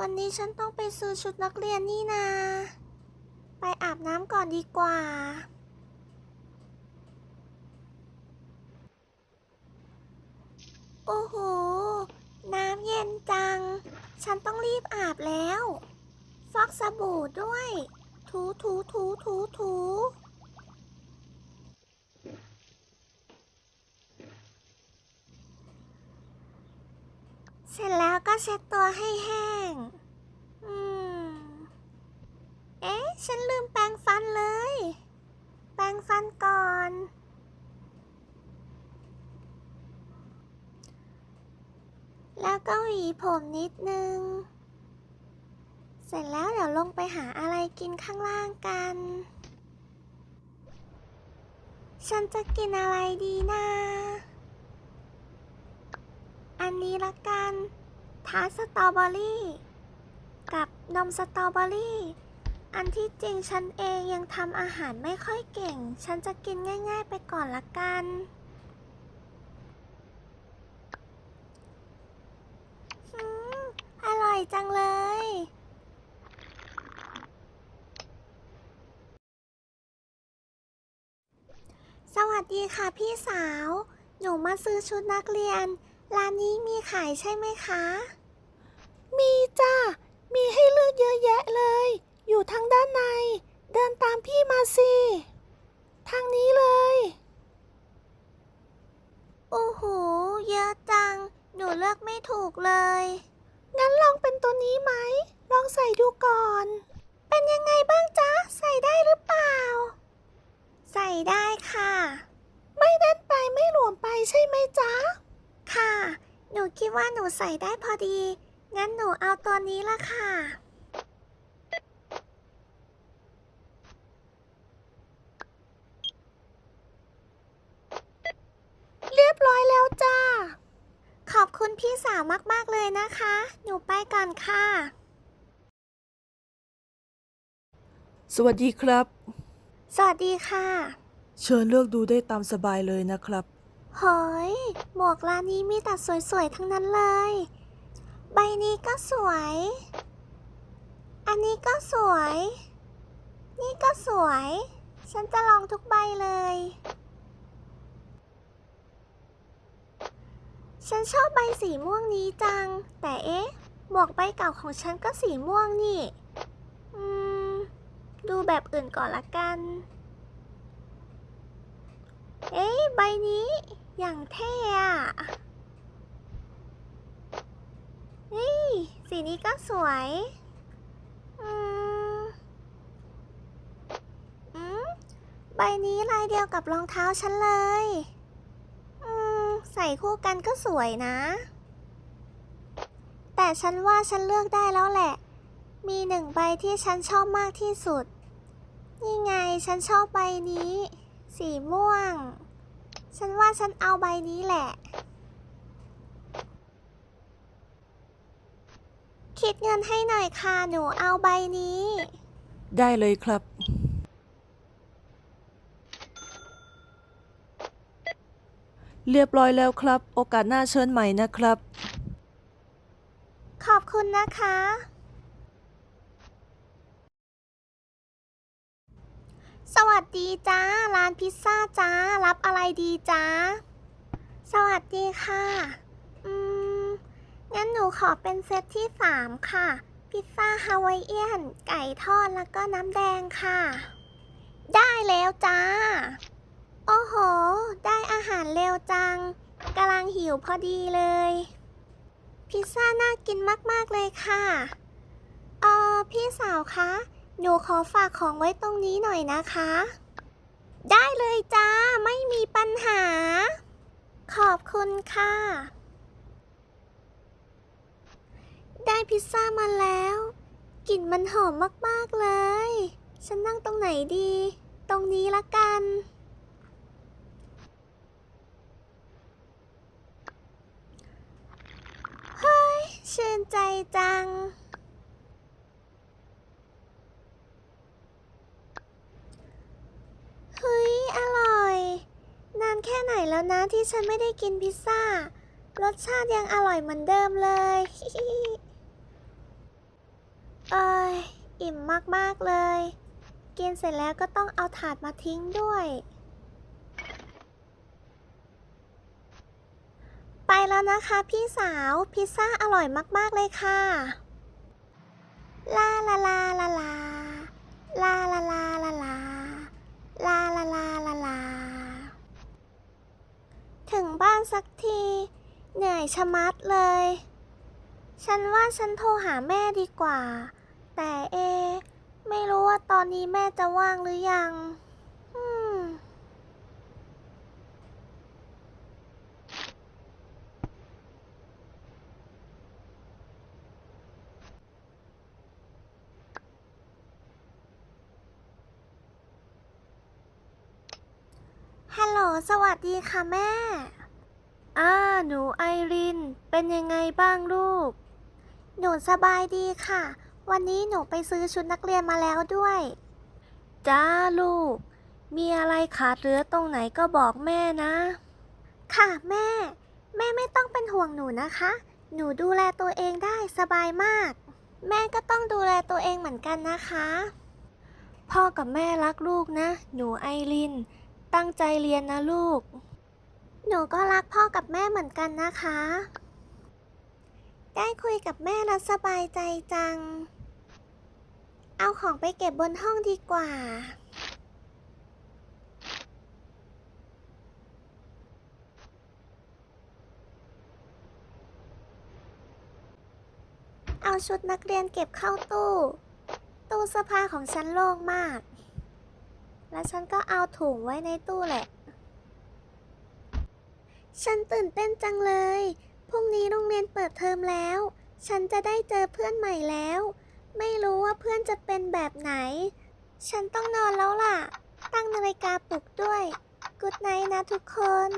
วันนี้ฉันต้องไปซื้อชุดนักเรียนนี่นา ไปอาบน้ำก่อนดีกว่า โอ้โห น้ำเย็นจัง ฉันต้องรีบอาบแล้ว ฟอกสบู่ด้วย ถูถูถูถูถูเสร็จแล้วก็เช็ดตัวให้แห้ง อืมเอ๊ะ ฉันลืมแปรงฟันเลย แปรงฟันก่อน แล้วก็หวีผมนิดนึง เสร็จแล้วเดี๋ยวลงไปหาอะไรกินข้างล่างกัน ฉันจะกินอะไรดีนะ อันนี้ละกัน ทาร์ตสตรอเบอรี่ กับนมสตรอเบอรี่ อันที่จริงฉันเองยังทำอาหารไม่ค่อยเก่ง ฉันจะกินง่าย ๆ ไปก่อนละกันอืมอร่อยจังเลยสวัสดีค่ะพี่สาว หนูมาซื้อชุดนักเรียน ร้านนี้มีขายใช่ไหมคะ มีจ้ามีให้เลือกเยอะแยะเลย อยู่ทางด้านใน เดินตามพี่มาสิ ทางนี้เลย โอ้โห เยอะจัง หนูเลือกไม่ถูกเลย งั้นลองเป็นตัวนี้ไหม ลองใส่ดูก่อน เป็นยังไงบ้างจ๊ะ ใส่ได้หรือเปล่า ใส่ได้ค่ะ ไม่แน่นไปไม่หลวมไปใช่ไหมจ๊ะ ค่ะ หนูคิดว่าหนูใส่ได้พอดี งั้นหนูเอาตัวนี้ละค่ะ เรียบร้อยแล้วจ้า ขอบคุณพี่สาวมาก ๆ เลยนะคะ หนูไปก่อนค่ะ สวัสดีครับ สวัสดีค่ะ เชิญเลือกดูได้ตามสบายเลยนะครับ เฮ้ย หมวกร้านนี้มีแต่สวยๆ ทั้งนั้นเลย ใบนี้ก็สวย อันนี้ก็สวย นี่ก็สวย ฉันจะลองทุกใบเลย ฉันชอบใบสีม่วงนี้จัง แต่เอ๊ะ หมวกใบเก่าของฉันก็สีม่วงนี่ อืม ดูแบบอื่นก่อนละกัน เอ้ยใบนี้ อย่างเท่อะนี่ สีนี้ก็สวย อืม อืม ใบนี้ลายเดียวกับรองเท้าฉันเลย อืม ใส่คู่กันก็สวยนะ แต่ฉันว่าฉันเลือกได้แล้วแหละ มีหนึ่งใบที่ฉันชอบมากที่สุด นี่ไงฉันชอบใบนี้ สีม่วง ฉันว่าฉันเอาใบนี้แหละ คิดเงินให้หน่อยค่ะ หนูเอาใบนี้ ได้เลยครับ เรียบร้อยแล้วครับ โอกาสหน้าเชิญใหม่นะครับ ขอบคุณนะคะ สวัสดีจ้า ร้านพิซซ่าจ้า รับอะไรดีจ้า สวัสดีค่ะ อืม งั้นหนูขอเป็นเซตที่สามค่ะ พิซซ่าฮาวายเอียน ไก่ทอดแล้วก็น้ำแดงค่ะ ได้แล้วจ้า โอ้โห ได้อาหารเร็วจังกำลังหิวพอดีเลย พิซซ่าน่ากินมาก ๆ เลยค่ะ เออพี่สาวคะ หนูขอฝากของไว้ตรงนี้หน่อยนะคะ ได้เลยจ้า ไม่มีปัญหา ขอบคุณค่ะ ได้พิซซ่ามาแล้ว กลิ่นมันหอมมาก ๆ เลย ฉันนั่งตรงไหนดี ตรงนี้ละกันเฮ้ยชื่นใจจัง เฮ้ย อร่อย นาน แล้วนะที่ฉันไม่ได้กินพิซซ่า รสชาติยังอร่อยเหมือนเดิมเลยเอ้ยอิ่มมากๆเลย กินเสร็จแล้วก็ต้องเอาถาดมาทิ้งด้วย ไปแล้วนะคะพี่สาวพิซซ่าอร่อยมากๆเลยค่ะ ลาลาลาลาลาลาลาลาลาลา ลาลาลาลาลา ถึง บ้านสักที เหนื่อยชะมัดเลย ฉันว่าฉันโทรหาแม่ดีกว่า แต่เอ ไม่รู้ว่าตอนนี้แม่จะว่างหรือยังฮัลโหล สวัสดีค่ะแม่ อ่าหนูไอริน เป็นยังไงบ้างลูก หนูสบายดีค่ะ วันนี้หนูไปซื้อชุดนักเรียนมาแล้วด้วย จ้าลูก มีอะไรขาดเหลือตรงไหนก็บอกแม่นะ ค่ะแม่ แม่ไม่ต้องเป็นห่วงหนูนะคะ หนูดูแลตัวเองได้สบายมาก แม่ก็ต้องดูแลตัวเองเหมือนกันนะคะ พ่อกับแม่รักลูกนะ หนูไอริน ตั้งใจเรียนนะลูก หนูก็รักพ่อกับแม่เหมือนกันนะคะ ได้คุยกับแม่แล้วสบายใจจัง เอาของไปเก็บบนห้องดีกว่า เอาชุดนักเรียนเก็บเข้าตู้ ตู้เสื้อผ้าของฉันโล่งมาก แล้วฉันก็เอาถุงไว้ในตู้แหละ ฉันตื่นเต้นจังเลย พรุ่งนี้โรงเรียนเปิดเทอมแล้ว ฉันจะได้เจอเพื่อนใหม่แล้ว ไม่รู้ว่าเพื่อนจะเป็นแบบไหน ฉันต้องนอนแล้วล่ะ ตั้งนาฬิกาปลุกด้วย กุดไนนะทุกคน